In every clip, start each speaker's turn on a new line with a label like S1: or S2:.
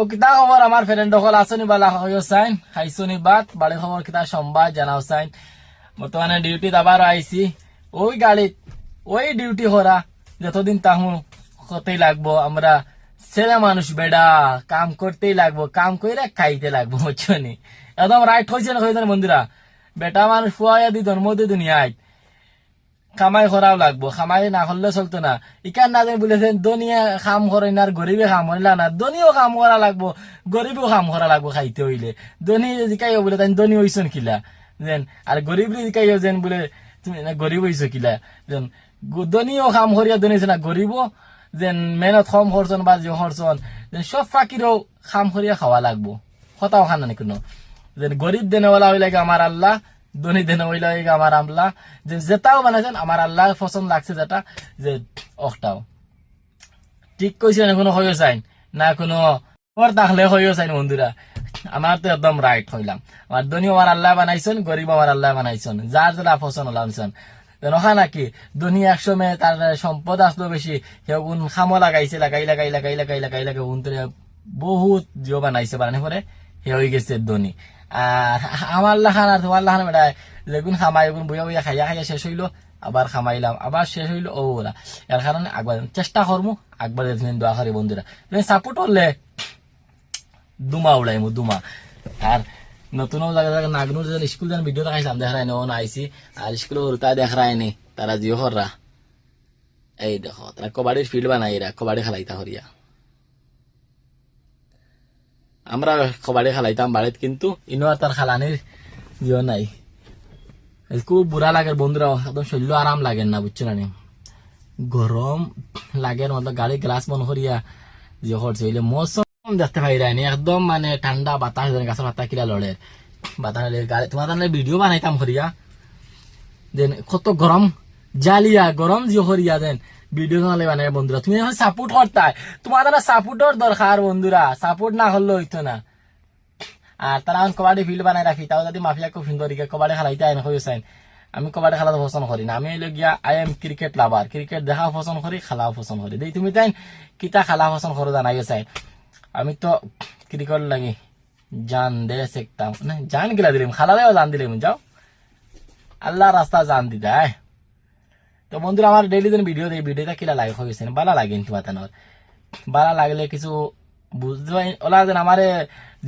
S1: তো কিতা খবর আমার ফ্রেন্ড সকল আসনি বালা হইও সাইন খাইছনি বাত বাড়ি খবর কিতা সম্বাদ জানাও সাইন বর্তমানে ডিউটি আবার আইছি ওই গাড়িত, ওই ডিউটি করা যতদিন তাহু হতেই লাগবো, আমরা ছেলে মানুষ বেডা, কাম করতেই লাগবো, কাম করে খাইতে লাগবো, বুঝছনি? একদম রাইট হয়েছে না হয়েছে বন্ধুরা। বেটা মানুষ ফুয়া দি, জন্ম দি দুনিয়ায় খামাই করাও লাগবো, খামাই না করলে চলতো না। ইকান না বলেছেন দনিয়া কাম করে না গরিবে কাম করিলা না। দনিও কাম করা লাগবো গরিবেও কাম করা লাগবো খাইতে হইলে। দনি জিকাইও বলে তাই দনি হইছন কিলা? যেন আর গরিব জিকাইও যেন বলে, তুমি গরিব হইছো কিলা? যেন দনিও কাম করিয়া দনিছে না গরিবও যেন, মেহনত কম করছন বা যে করছন যেন সব ফাঁকিরও কাম করিয়া খাওয়া লাগবো। কথাও খানা নি কোনো। যেন গরিব দেনেওয়ালা হইলে আমার আল্লাহ। ধনী দেনে হইলে আমার আল্লাহ, যে যেটাও বানাইছেন, আমার আল্লাহ পছন্দ লাগছে যেটা, যে অকটাও ঠিক কইছে না কোনো হইও চাইন না কোনো ওর তাহলে হইও চাইন বন্ধুরা। আমার তো একদম রাইট হইলাম। আমার ধনী আমার আল্লাহ বানাইছেন গরিব আমার আল্লাহ বানাইছেন, যার যারা পছন্দ হলামছেন নখা নাকি ধনী একসময় তার সম্পদ আসলো বেশি সেগুন খামো লাগাইছে, লাগাই লাগাই লাগাই লাগাই লাগাই লাগাই, উন্তরে বহুত জিও বানাইছে বানানি পরে হে হয়ে গেছে ধনী। আমার লাখান আর তোমার লাখান বেড়ায়। যেগুন খামাই এগুন বইয়া বইয়া খাইয়া খাইয়া শেষ হইল। আবার খামাইলাম, আবার শেষ হইল। ও ওরা এর কারণে একবার চেষ্টা করব তুমি দোয়া করি বন্ধুরা। সাপোর্ট করলে দুমা উড়াইমু দুমা। আর নতুন জায়গা জায়গা নাগনুর স্কুল যেন ভিডিও দেখাইছিলাম দেখাই নো না আইসি আর স্কুলে ওরতা দেখাই নি তারা জিও হররা এই দেখো তারা কবাডির ফিল্ড বানাই কবাডি খেলাইতা হরিয়া আমরা কবাডি খেলাইতাম বাড়িত, কিন্তু ইনো আর তার খালানির জিও নাই। খুব বুড়া লাগে বন্ধুরা, একদম শরীর আরাম লাগে না, বুঝছ না গরম লাগে মতলব গাড়ি গ্লাস বন্ধ করিয়া যে করছে হইলে মৌসুম দেখতে পাই রায়নি একদম মানে ঠান্ডা বাতাস গাছের পাতা কিলা লড়ে। বাতাস গাড়ি তোমার তাহলে ভিডিও বানাইতাম করিয়া দেন কত গরম জালিয়া গরম যে করিয়া দেন ভিডিও নালে বানাই বন্ধুরা, তুমি এখন সাপোর্ট করতাই তোমার দ্বারা সাপোর্টর দরকার বন্ধুরা সাপোর্ট না করলে হইতো না। আর তারা এখন কবাডি ফিল্ড বানাই রাখি তাও যদি মাফিয়া খুব সুন্দর কবাডি খেলাইতে আইন হয়ে চাইন আমি কবাডি খেলা পছন্দ করি না। আমি হইল গিয়া I am cricket lover cricket দেখা পছন্দ করি, খেলাও পছন্দ করি। দেই, তুমি তাই কিতা খেলা পছন্দ করো জানাইও চাই আমি তো ক্রিকেট লাগি জান দে শিখতাম না জান গিলা দিলাম, খেলালেও জান দিলাম, যাও। আল্লাহ রাস্তা জান দিদায় তো বন্ধুরা আমার ডেইলি দিন ভিডিও দেই ভিডিওটা কিলা লাগে হয়েছে বালা লাগে তোমার তানোর বালা লাগলে কিছু পারি ওলা যেন আমারে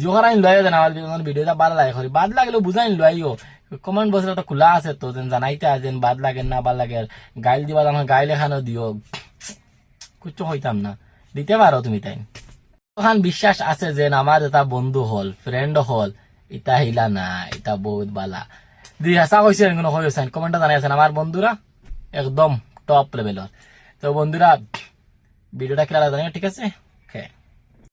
S1: জোহর আইন লয় যেন আমার ভিডিওটা বালা লাগে করি বাদ লাগলে বুঝাইন লয়ও কমেন্ট বক্সে একটা খোলা আছে তো, যেন জানাইতে যেন বাদ লাগে না, বাদ লাগে। গাইল দিবা আমার গাইল এখানো দিও কিছু হইতাম না। দিতে পারো তুমি তাই তখন বিশ্বাস আছে যে আমার এটা বন্ধু হল ফ্রেন্ড হল। ইটা হিলা না ইটা বহুত বালা। দি হাসা কইছে কোনো কইছেন কমেন্টে জানাইছেন আমার বন্ধুরা? একদম টপ লেভেলের তো বন্ধুরা ভিডিওটা খেলা জানি ঠিক আছে?